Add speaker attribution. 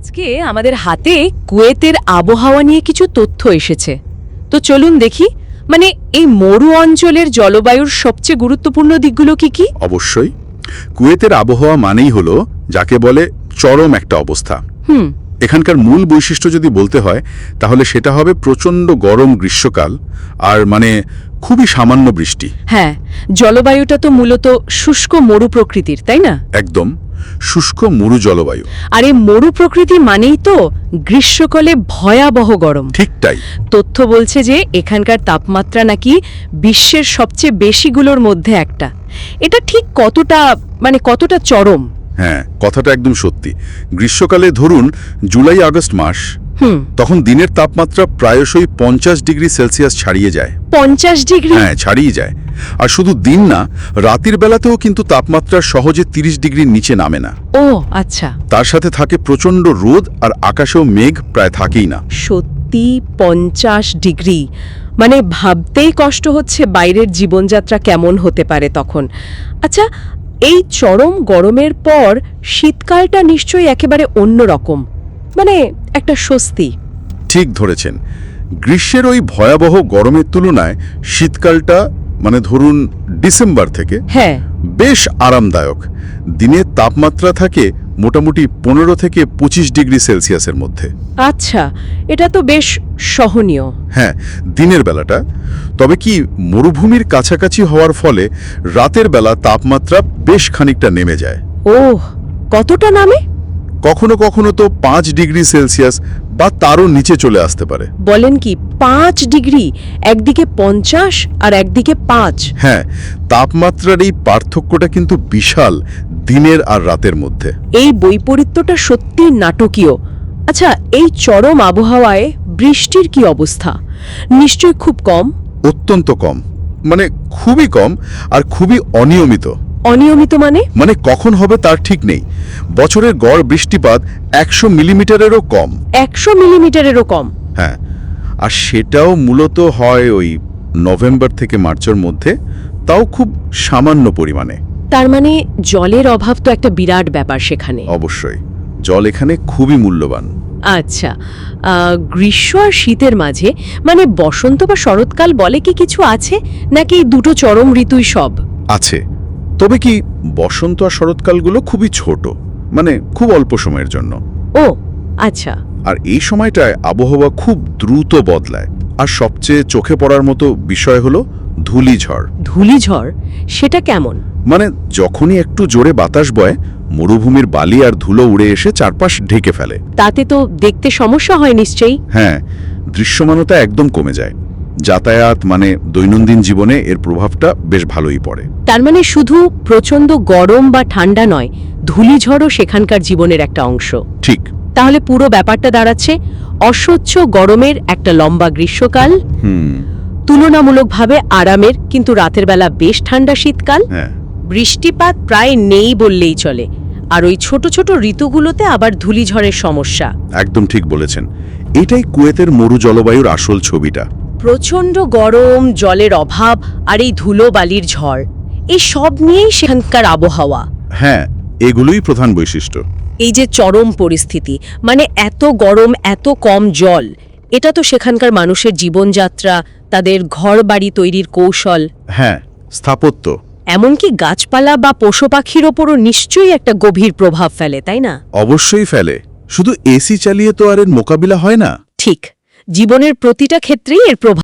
Speaker 1: আজকে আমাদের হাতে কুয়েতের আবহাওয়া নিয়ে কিছু তথ্য এসেছে। তো চলুন দেখি মানে এই মরু অঞ্চলের জলবায়ুর সবচেয়ে গুরুত্বপূর্ণ দিকগুলো কি কি?
Speaker 2: অবশ্যই। কুয়েতের আবহাওয়া মানেই হলো যাকে বলে চরম একটা অবস্থা।
Speaker 1: হুম।
Speaker 2: এখানকার মূল বৈশিষ্ট্য যদি বলতে হয় তাহলে সেটা হবে প্রচণ্ড গরম গ্রীষ্মকাল আর মানে খুবই সামান্য বৃষ্টি।
Speaker 1: হ্যাঁ জলবায়ুটা তো মূলত শুষ্ক মরু প্রকৃতির তাই না?
Speaker 2: একদম। শুষ্ক মরু জলবায়ু।
Speaker 1: আর এই মরু প্রকৃতি মানেই তো গ্রীষ্মকালে ভয়াবহ গরম।
Speaker 2: ঠিক তাই।
Speaker 1: তথ্য বলছে যে এখানকার তাপমাত্রা নাকি বিশ্বের সবচেয়ে বেশিগুলোর মধ্যে একটা। এটা ঠিক কতটা মানে কতটা চরম?
Speaker 2: হ্যাঁ কথাটা একদম সত্যি। গ্রীষ্মকালে ধরুন জুলাই আগস্ট মাস
Speaker 1: হুম।
Speaker 2: তখন দিনের তাপমাত্রা প্রায়শই পঞ্চাশ ডিগ্রি সেলসিয়াস ছাড়িয়ে যায়।
Speaker 1: পঞ্চাশ ডিগ্রি?
Speaker 2: হ্যাঁ ছাড়িয়ে যায়। আর শুধু দিন না রাতের বেলাতেও কিন্তু তাপমাত্রা সহজে ৩০ ডিগ্রির নিচে নামে না।
Speaker 1: ও আচ্ছা।
Speaker 2: তার সাথে থাকে প্রচণ্ড রোদ আর আকাশেও মেঘ প্রায় থাকেই না।
Speaker 1: সত্যি পঞ্চাশ ডিগ্রি। মানে ভাবতেই কষ্ট হচ্ছে বাইরের জীবনযাত্রা কেমন হতে পারে তখন। আচ্ছা এই চরম গরমের পর শীতকালটা নিশ্চয়ই একেবারে অন্যরকম মানে একটা স্বস্তি।
Speaker 2: ঠিক ধরেছেন। গ্রীষ্মের ওই ভয়াবহ গরমের তুলনায় শীতকালটা মানে ধরুন ডিসেম্বর থেকে
Speaker 1: হ্যাঁ।
Speaker 2: বেশ আরামদায়ক। দিনের তাপমাত্রা থাকে মোটামুটি পনেরো থেকে পঁচিশ ডিগ্রি সেলসিয়াসের মধ্যে।
Speaker 1: আচ্ছা এটা তো বেশ সহনীয়।
Speaker 2: হ্যাঁ দিনের বেলাটা। তবে কি মরুভূমির কাছাকাছি হওয়ার ফলে রাতের বেলা তাপমাত্রা বেশ খানিকটা নেমে যায়?
Speaker 1: ওহ কতটা নামে?
Speaker 2: কখনো কখনো তো পাঁচ ডিগ্রি সেলসিয়াস বা তারও নিচে চলে আসতে পারে।
Speaker 1: বলেন কি পাঁচ ডিগ্রি একদিকে পঞ্চাশ আর একদিকে পাঁচ।
Speaker 2: হ্যাঁ তাপমাত্রার এই পার্থক্যটা কিন্তু বিশাল দিনের আর রাতের মধ্যে।
Speaker 1: এই বৈপরীত্যটা সত্যি নাটকীয়। আচ্ছা এই চরম আবহাওয়ায় বৃষ্টির কি অবস্থা? নিশ্চয় খুব কম।
Speaker 2: অত্যন্ত কম। মানে খুবই কম আর খুবই অনিয়মিত।
Speaker 1: অনিয়মিত মানে?
Speaker 2: মানে কখন হবে তার ঠিক নেই। বছরের গড় বৃষ্টিপাত একশো মিলিমিটারেরও কম।
Speaker 1: একশো মিলিমিটারেরও কম।
Speaker 2: হ্যাঁ আর সেটাও মূলত হয় ওই নভেম্বর থেকে মার্চের মধ্যে তাও খুব সামান্য পরিমাণে।
Speaker 1: তার মানে জলের অভাব তো একটা বিরাট ব্যাপার সেখানে।
Speaker 2: অবশ্যই জল এখানে খুবই মূল্যবান।
Speaker 1: আচ্ছা গ্রীষ্ম আর শীতের মাঝে মানে বসন্ত বা শরৎকাল বলে কি কিছু আছে? নাকি দুটো চরম ঋতুই সব?
Speaker 2: আছে তবে কি বসন্ত আর শরৎকালগুলো খুবই ছোট মানে খুব অল্প সময়ের জন্য।
Speaker 1: ও আচ্ছা।
Speaker 2: আর এই সময়টায় আবহাওয়া খুব দ্রুত বদলায়। আর সবচেয়ে চোখে পড়ার মতো বিষয় হলো ধূলিঝড়।
Speaker 1: ধূলিঝড়? সেটা কেমন?
Speaker 2: মানে যখনই একটু জোরে বাতাস বয় মরুভূমির বালি আর ধুলো উড়ে এসে চারপাশ ঢেকে ফেলে।
Speaker 1: তাতে তো দেখতে সমস্যা হয় নিশ্চয়ই।
Speaker 2: হ্যাঁ দৃশ্যমানতা একদম কমে যায়। যাতায়াত মানে দৈনন্দিন জীবনে এর প্রভাবটা বেশ ভালোই পড়ে।
Speaker 1: তার মানে শুধু প্রচণ্ড গরম বা ঠান্ডা নয় ধূলিঝড়ও সেখানকার জীবনের একটা অংশ।
Speaker 2: ঠিক।
Speaker 1: তাহলে পুরো ব্যাপারটা দাঁড়াচ্ছে অসহ্য গরমের একটা লম্বা গ্রীষ্মকাল। তুলনামূলকভাবে আরামের কিন্তু রাতের বেলা বেশ ঠান্ডা শীতকাল।
Speaker 2: হ্যাঁ।
Speaker 1: বৃষ্টিপাত প্রায় নেই বললেই চলে। আর ওই ছোট ছোট ঋতুগুলোতে আবার ধূলিঝড়ের সমস্যা।
Speaker 2: একদম ঠিক বলেছেন। এটাই কুয়েতের মরু জলবায়ুর আসল ছবিটা।
Speaker 1: প্রচণ্ড গরম জলের অভাব আর এই ধুলো বালির ঝড়। এই সব নিয়েই সেখানকার আবহাওয়া।
Speaker 2: হ্যাঁ এগুলোই প্রধান বৈশিষ্ট্য।
Speaker 1: এই যে চরম পরিস্থিতি মানে এত গরম এত কম জল এটা তো সেখানকার মানুষের জীবনযাত্রা তাদের ঘর বাড়ি তৈরির কৌশল।
Speaker 2: হ্যাঁ স্থাপত্য।
Speaker 1: এমনকি গাছপালা বা পশু পাখির ওপরও নিশ্চয়ই একটা গভীর প্রভাব ফেলে তাই না?
Speaker 2: অবশ্যই ফেলে। শুধু এসি চালিয়ে তো আর এর মোকাবিলা হয় না।
Speaker 1: ঠিক। জীবনের প্রতিটা ক্ষেত্রেই এর প্রভাব